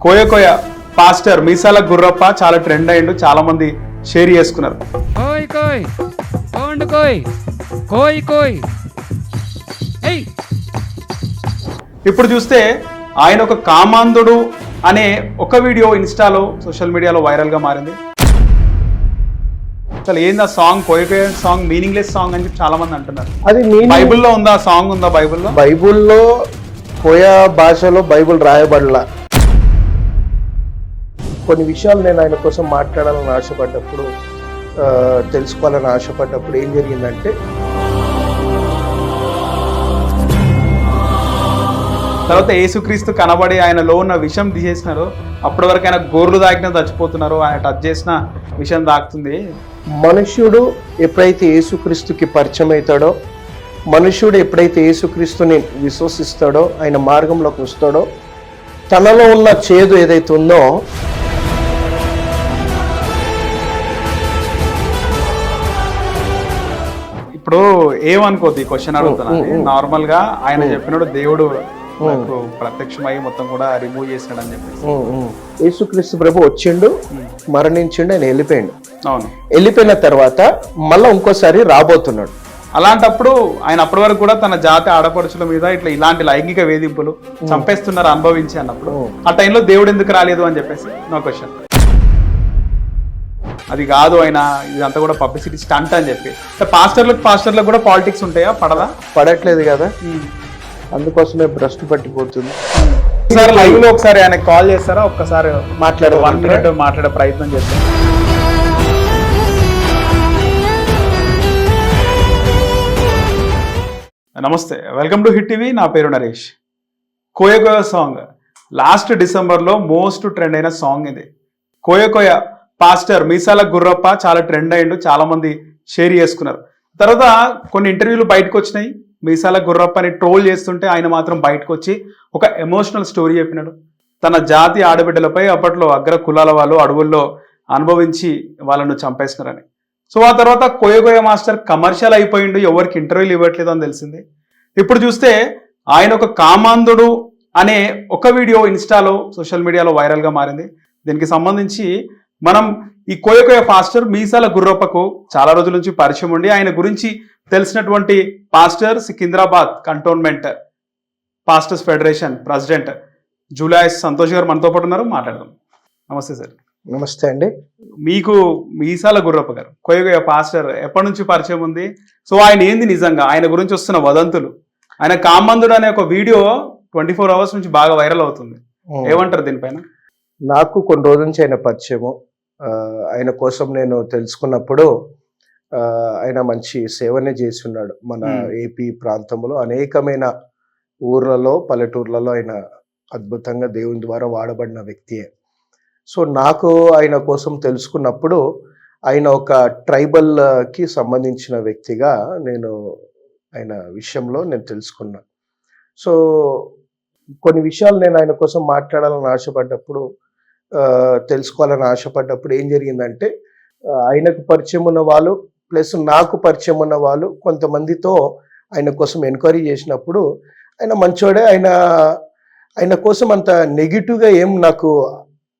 కోయ కోయ pastor మీసాల గుర్రప్ప చాలా trend అయ్యిండు చాలా మంది షేర్ చేసుకున్నారు. కోయ్ కోయ్ కోండు కోయ్ కోయ్ కోయ్. ఏయ్! ఇప్పుడు చూస్తే ఆయన ఒక కామాంధుడు అనే ఒక వీడియో ఇన్స్టాలో సోషల్ మీడియాలో వైరల్గా మారింది. అసలు ఏంది ఆ సాంగ్ కోయ కోయ సాంగ్ మీనింగ్లెస్ సాంగ్ అని చెప్పి చాలా మంది అంటున్నారు. అది నేను బైబిల్లో ఉందా? ఆ సాంగ్ ఉందా బైబిల్లో? బైబుల్లో కోయా భాషలో బైబుల్ రాయబడలా. కొన్ని విషయాలు నేను ఆయన కోసం మాట్లాడాలని ఆశపడ్డప్పుడు తెలుసుకోవాలని ఆశపడ్డప్పుడు ఏం జరిగిందంటే తర్వాత యేసుక్రీస్తు కనబడి ఆయనలో ఉన్న విషం తీసేసినారు. అప్పటి వరకు ఆయన గోర్లు తాకినా చచ్చిపోతున్నారు. ఆయన టచ్ చేసిన విషం తాకుతుంది. మనుష్యుడు ఎప్పుడైతే యేసుక్రీస్తుకి పరిచయం అవుతాడో మనుష్యుడు ఎప్పుడైతే యేసుక్రీస్తుని విశ్వసిస్తాడో ఆయన మార్గంలోకి వస్తాడో తనలో ఉన్న చేదు ఏదైతే ఉందో ఇప్పుడు ఏమనుకోద్ది? ఈ క్వశ్చన్ అడుగుతున్నాను. నార్మల్గా ఆయన చెప్పినప్పుడు దేవుడు ప్రత్యక్షమై మొత్తం కూడా రిమూవ్ చేసినాడు అని చెప్పేసి ఉమ్. యేసుక్రీస్తు ప్రభు వచ్చిండు మరణించిండు ఆయన వెళ్ళిపోయిండు. అవును. వెళ్ళిపోయిన తర్వాత మళ్ళీ ఇంకోసారి రాబోతున్నాడు. అలాంటప్పుడు ఆయన అప్పటి వరకు కూడా తన జాతి ఆడపడుచుల మీద ఇట్లా ఇలాంటి లైంగిక వేధింపులు చంపేస్తున్నారు అనుభవించి అన్నప్పుడు. ఆ టైంలో దేవుడు ఎందుకు రాలేదు అని చెప్పేసి? నా క్వశ్చన్ అది కాదు ఆయన ఇదంతా కూడా పబ్లిసిటీ స్టంట్ అని చెప్పి. పాస్టర్లకు పాస్టర్లకు కూడా పాలిటిక్స్ ఉంటాయా? పడదా? పడట్లేదు కదా. అందుకోసమే భ్రష్టు పట్టిపోతుంది. ఒకసారి లైవ్లో ఒకసారి ఆయన కాల్ చేస్తారా? ఒక్కసారి మాట్లాడే వన్ మినిట్ మాట్లాడే ప్రయత్నం చేస్తాం నమస్తే. Welcome to hit TV. నా పేరు నరేష్. కోయ కోయ సాంగ్. లాస్ట్ డిసెంబర్లో మోస్ట్ ట్రెండ్ అయిన సాంగ్ ఇది. కోయ కోయ పాస్టర్ మీసాల గుర్రప్ప చాలా ట్రెండ్ అయ్యిండు చాలా మంది షేర్ చేసుకున్నారు. తర్వాత కొన్ని ఇంటర్వ్యూలు బయటకు వచ్చినాయి. మీసాల గుర్రప్పని ట్రోల్ చేస్తుంటే ఆయన మాత్రం బయటకు వచ్చి ఒక ఎమోషనల్ స్టోరీ చెప్పినాడు. తన జాతి ఆడబిడ్డలపై అప్పట్లో అగ్ర కులాల వాళ్ళు అడవుల్లో అనుభవించి వాళ్ళను చంపేసినారని. సో ఆ తర్వాత కోయగోయ మాస్టర్ కమర్షియల్ అయిపోయిండు ఎవరికి ఇంటర్వ్యూలు ఇవ్వట్లేదు అని తెలిసింది. ఇప్పుడు చూస్తే ఆయన ఒక కామాంధుడు అనే ఒక వీడియో ఇన్స్టాలో సోషల్ మీడియాలో వైరల్గా మారింది. దీనికి సంబంధించి మనం ఈ కోయకోయ పాస్టర్ మీసాల గుర్రప్పకు చాలా రోజుల నుంచి పరిచయం ఉండి ఆయన గురించి తెలిసినటువంటి pastor Secunderabad cantonment pastors federation president Julius Santosh garu మనతో పాటు ఉన్నారు. మాట్లాడదాం. నమస్తే సార్. నమస్తే అండి. మీకు మీసాల గుర్రప్ప గారు కోయగోయ పాస్టర్ ఎప్పటి నుంచి పరిచయం ఉంది? సో ఆయన ఏంది నిజంగా? ఆయన గురించి వస్తున్న వదంతులు. ఆయన కామందుడు అనే ఒక వీడియో ట్వంటీ ఫోర్ అవర్స్ నుంచి బాగా వైరల్ అవుతుంది. ఏమంటారు దీనిపైన? నాకు కొన్ని రోజుల నుంచి ఆయన పరిచయము. ఆయన కోసం నేను తెలుసుకున్నప్పుడు ఆయన మంచి సేవనే చేసి ఉన్నాడు మన. ఏపీ ప్రాంతంలో అనేకమైన ఊర్లలో పల్లెటూర్లలో ఆయన అద్భుతంగా దేవుని ద్వారా వాడబడిన వ్యక్తియే. సో నాకు ఆయన కోసం తెలుసుకున్నప్పుడు ఆయన ఒక ట్రైబల్ ఆ, కి సంబంధించిన వ్యక్తిగా నేను ఆయన విషయంలో నేను తెలుసుకున్నా. సో కొన్ని విషయాలు నేను ఆయన కోసం మాట్లాడాలని ఆశపడ్డప్పుడు తెలుసుకోవాలని ఆశపడ్డప్పుడు ఏం జరిగిందంటే ఆయనకు పరిచయం ఉన్న వాళ్ళు ప్లస్ నాకు పరిచయం ఉన్న వాళ్ళు కొంతమందితో ఆయన కోసం ఎంక్వైరీ చేసినప్పుడు ఆయన మంచోడే ఆయన ఆయన కోసం అంత నెగిటివ్గా ఏం నాకు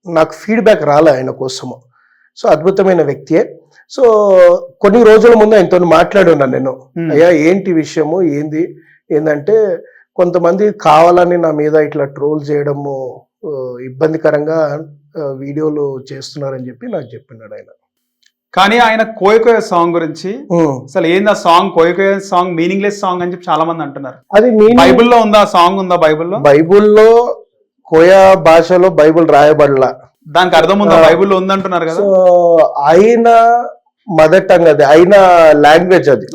నాకు ఫీడ్బ్యాక్ రాలే ఆయన కోసము. సో అద్భుతమైన వ్యక్తియే. సో కొన్ని రోజుల ముందు ఆయనతో మాట్లాడున్నాను నేను. అయ్యా ఏంటి విషయము? ఏంది? ఏంటంటే కొంతమంది కావాలని నా మీద ఇట్లా ట్రోల్ చేయడము ఇబ్బందికరంగా వీడియోలు చేస్తున్నారని చెప్పి నాకు చెప్పినాడు ఆయన. కానీ ఆయన కోయకోయ సాంగ్ గురించి. అసలు ఏంది ఆ సాంగ్? కోయకోయ సాంగ్ మీనింగ్లెస్ సాంగ్ అని చెప్పి చాలా మంది అంటున్నారు. అది బైబిల్లో ఉందా ఆ సాంగ్ ఉందా బైబిల్లో? బైబుల్లో కోయా భాషలో బైబుల్ రాయబడలా. దానికి అర్థం ఉందా. బైబిల్లో ఉందంటున్నారు కదా. ఆయన మదర్ టంగ్ అది ఆయన లాంగ్వేజ్ అది.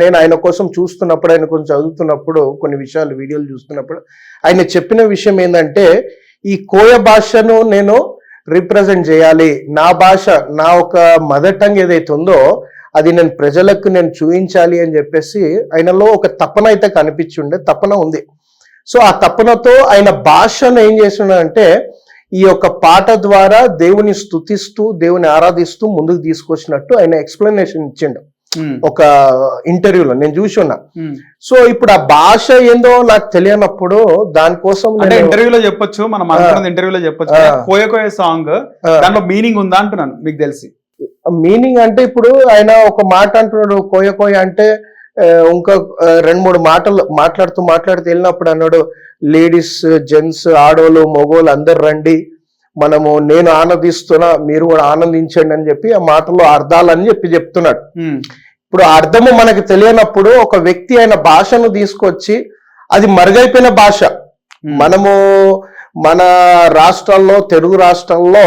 నేను ఆయన కోసం చూస్తున్నప్పుడు ఆయన కొంచెం చదువుతున్నప్పుడు కొన్ని విషయాలు వీడియోలు చూస్తున్నప్పుడు ఆయన చెప్పిన విషయం ఏంటంటే ఈ కోయ భాషను నేను రిప్రజెంట్ చేయాలి. నా భాష నా ఒక మదర్ టంగ్ ఏదైతే ఉందో అది నేను ప్రజలకు నేను చూపించాలి అని చెప్పేసి ఆయనలో ఒక తపన అయితే కనిపించుండే తపన ఉంది. సో ఆ తపనతో ఆయన భాషను ఏం చేస్తున్నాడంటే ఈ యొక్క పాట ద్వారా దేవుని స్తుతిస్తూ దేవుని ఆరాధిస్తూ ముందుకు తీసుకొచ్చినట్టు ఆయన ఎక్స్ప్లెనేషన్ ఇచ్చిండు. ఉమ్, ఒక ఇంటర్వ్యూలో నేను చూసి ఉన్నా. ఉమ్. సో ఇప్పుడు ఆ భాష ఏందో నాకు తెలియనప్పుడు దానికోసం అంటే ఇంటర్వ్యూలో చెప్పొచ్చు మనం అనుకున్నది ఇంటర్వ్యూలో చెప్పొచ్చు. కోయ కోయ సాంగ్ ఆ, దాంట్లో మీనింగ్ ఉందా అంటున్నాను మీకు తెలిసి? మీనింగ్ అంటే ఇప్పుడు ఆయన ఒక మాట అంటున్నాడు కోయ కోయ అంటే ఇంకా రెండు మూడు మాటలు మాట్లాడుతూ మాట్లాడుతూ వెళ్ళినప్పుడు అన్నాడు లేడీస్ జెంట్స్ ఆడోళ్ళు మగోళ్ళు అందరు రండి. మనము నేను ఆనందిస్తున్నా మీరు కూడా ఆనందించండి అని చెప్పి ఆ మాటలో అర్థాలని చెప్పి చెప్తున్నాడు. ఇప్పుడు అర్థము మనకు తెలియనప్పుడు ఒక వ్యక్తి అయిన భాషను తీసుకొచ్చి అది మరుగైపోయిన భాష. మనము మన రాష్ట్రాల్లో తెలుగు రాష్ట్రాల్లో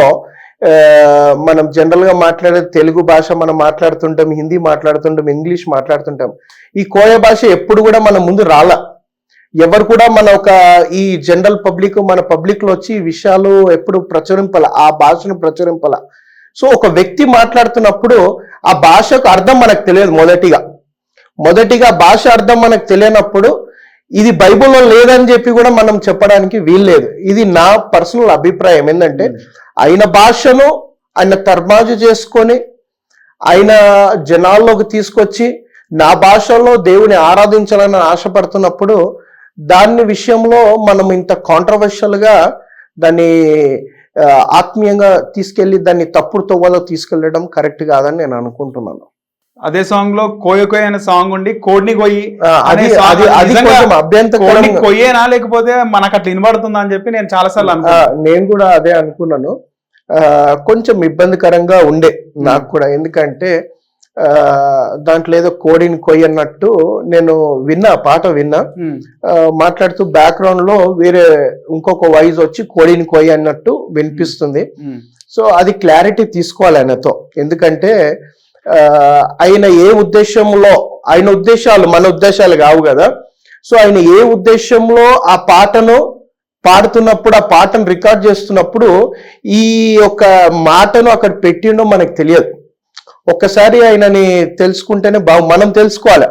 మనం జనరల్గా మాట్లాడే తెలుగు భాష మనం మాట్లాడుతుంటాం హిందీ మాట్లాడుతుంటాం ఇంగ్లీష్ మాట్లాడుతుంటాం. ఈ కోయ భాష ఎప్పుడు కూడా మన ముందు రాల. ఎవరు కూడా మన ఒక ఈ జనరల్ పబ్లిక్ మన పబ్లిక్లో వచ్చి విషయాలు ఎప్పుడు ప్రచురింపల ఆ భాషను ప్రచురింపల. సో ఒక వ్యక్తి మాట్లాడుతున్నప్పుడు ఆ భాషకు అర్థం మనకు తెలియదు మొదటిగా. మొదటిగా భాష అర్థం మనకు తెలియనప్పుడు ఇది బైబిల్లో లేదని చెప్పి కూడా మనం చెప్పడానికి వీల్లేదు. ఇది నా పర్సనల్ అభిప్రాయం. ఏంటంటే ఆయన భాషను ఆయన తర్మాజు చేసుకొని ఆయన జనాల్లోకి తీసుకొచ్చి నా భాషలో దేవుని ఆరాధించాలని ఆశపడుతున్నప్పుడు దాని విషయంలో మనం ఇంత కాంట్రవర్షియల్గా దాన్ని ఆత్మీయంగా తీసుకెళ్ళి దాన్ని తప్పుడు తవ్వలో తీసుకెళ్ళడం కరెక్ట్ కాదని నేను అనుకుంటున్నాను. అదే సాంగ్లో కోయ కోయ అనే సాంగ్ ఉండి కోడిని కొయ్యి అది అనే song అది అది నిజంగా కొంచెం కోడిని అభ్యంతరం కొయ్యేనా లేకపోతే మనకు అట్లా వినబడుతుందా అని చెప్పి నేను చాలా సార్లు అనుకున్నాను నేను కూడా అదే అనుకున్నాను. కొంచెం ఇబ్బందికరంగా ఉండే నాకు కూడా. ఎందుకంటే దాంట్లో ఏదో కోడిని కొయ్యన్నట్టు నేను విన్నా పాట విన్నా. మాట్లాడుతూ బ్యాక్గ్రౌండ్లో వేరే ఇంకొక వాయిస్ వచ్చి కోడిని కొయ్య అన్నట్టు వినిపిస్తుంది. సో అది క్లారిటీ తీసుకోవాలి ఆయనతో. ఎందుకంటే ఆయన ఏ ఉద్దేశంలో ఆయన ఉద్దేశాలు మన ఉద్దేశాలు కావు కదా. సో ఆయన ఏ ఉద్దేశంలో ఆ పాటను పాడుతున్నప్పుడు ఆ పాటను రికార్డ్ చేస్తున్నప్పుడు ఈ యొక్క మాటను అక్కడ పెట్టిండో మనకు తెలియదు. ఒక్కసారి ఆయనని తెలుసుకుంటేనే బా మనం తెలుసుకోవాలి.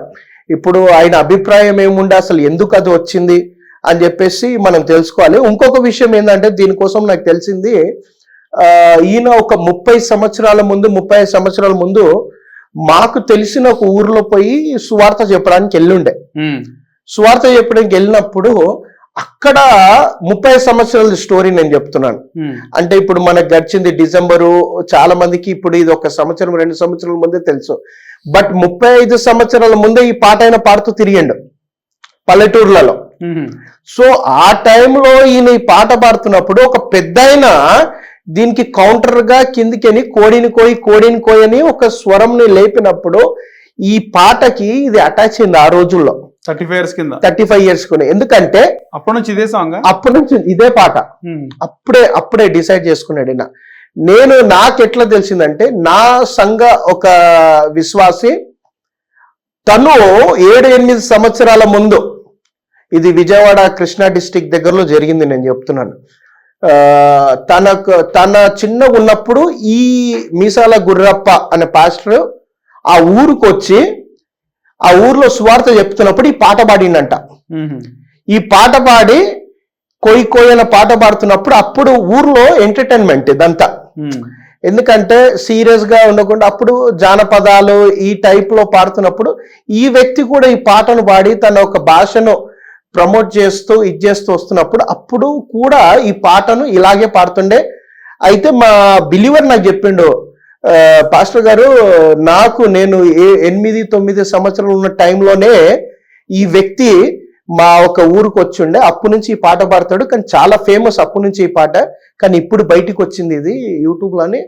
ఇప్పుడు ఆయన అభిప్రాయం ఏముండే అసలు ఎందుకు అది వచ్చింది అని చెప్పేసి మనం తెలుసుకోవాలి. ఇంకొక విషయం ఏంటంటే దీనికోసం నాకు తెలిసింది ఈయన ఒక ముప్పై సంవత్సరాల ముందు ముప్పై సంవత్సరాల ముందు మాకు తెలిసిన ఒక ఊర్లో పోయి సువార్త చెప్పడానికి వెళ్ళుండే. సువార్త చెప్పడానికి వెళ్ళినప్పుడు అక్కడ ముప్పై సంవత్సరాల స్టోరీ నేను చెప్తున్నాను. అంటే ఇప్పుడు మనకు గడిచింది డిసెంబరు చాలా మందికి ఇప్పుడు ఇది ఒక సంవత్సరం రెండు సంవత్సరాల ముందే తెలుసు. బట్ ముప్పై ఐదు సంవత్సరాల ముందే ఈ పాట ఆయన పాడుతూ తిరిగిండు పల్లెటూర్లలో. సో ఆ టైంలో ఈయన ఈ పాట పాడుతున్నప్పుడు ఒక పెద్దాయన దీనికి కౌంటర్గా కిందికెని కోడిని కోయి కోడిని కోయి అని ఒక స్వరంని లేపినప్పుడు ఈ పాటకి ఇది అటాచ్ అయింది ఆ రోజుల్లో. థర్టీ ఫైవ్ ఇయర్స్ కింద. థర్టీ ఫైవ్ ఇయర్స్ కొని ఎందుకంటే అప్పటి నుంచి ఇదే సాంగ్ అప్పటి నుంచి ఇదే పాట. అప్పుడే అప్పుడే డిసైడ్ చేసుకున్నాడు ఈయన. నేను నాకు ఎట్లా తెలిసిందంటే నా సంఘ ఒక విశ్వాసి తను ఏడు ఎనిమిది సంవత్సరాల ముందు ఇది విజయవాడ కృష్ణా డిస్టిక్ దగ్గరలో జరిగింది నేను చెప్తున్నాను. తనకు తన చిన్నగా ఉన్నప్పుడు ఈ మీసాల గుర్రప్ప అనే పాస్టర్ ఆ ఊరికి వచ్చి ఆ ఊర్లో సువార్త చెప్తున్నప్పుడు ఈ పాట పాడిండంట. ఈ పాట పాడి కొయ్యి కొయ్యి అనే పాట పాడుతున్నప్పుడు అప్పుడు ఊర్లో ఎంటర్టైన్మెంట్ ఇదంతా. ఎందుకంటే సీరియస్గా ఉండకుండా అప్పుడు జానపదాలు ఈ టైప్లో పాడుతున్నప్పుడు ఈ వ్యక్తి కూడా ఈ పాటను పాడి తన ఒక భాషను ప్రమోట్ చేస్తూ ఇది చేస్తూ వస్తున్నప్పుడు అప్పుడు కూడా ఈ పాటను ఇలాగే పాడుతుండే. అయితే మా బిలీవర్ నాకు చెప్పిండు "ఆ, పాస్టర్ గారు నాకు నేను ఏ ఎనిమిది తొమ్మిది సంవత్సరాలు ఉన్న టైంలోనే ఈ వ్యక్తి మా ఒక ఊరికి వచ్చిండే. అప్పటి నుంచి ఈ పాట పాడతాడు. కానీ చాలా ఫేమస్ అప్పటి నుంచి ఈ పాట. కానీ ఇప్పుడు బయటికి వచ్చింది ఇది యూట్యూబ్లోని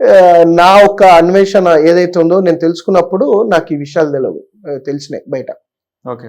ఆ, నా ఒక అన్వేషణ ఏదైతే ఉందో నేను తెలుసుకున్నప్పుడు నాకు ఈ విషయాలు తెలియవు తెలిసినాయి బయట. ఓకే.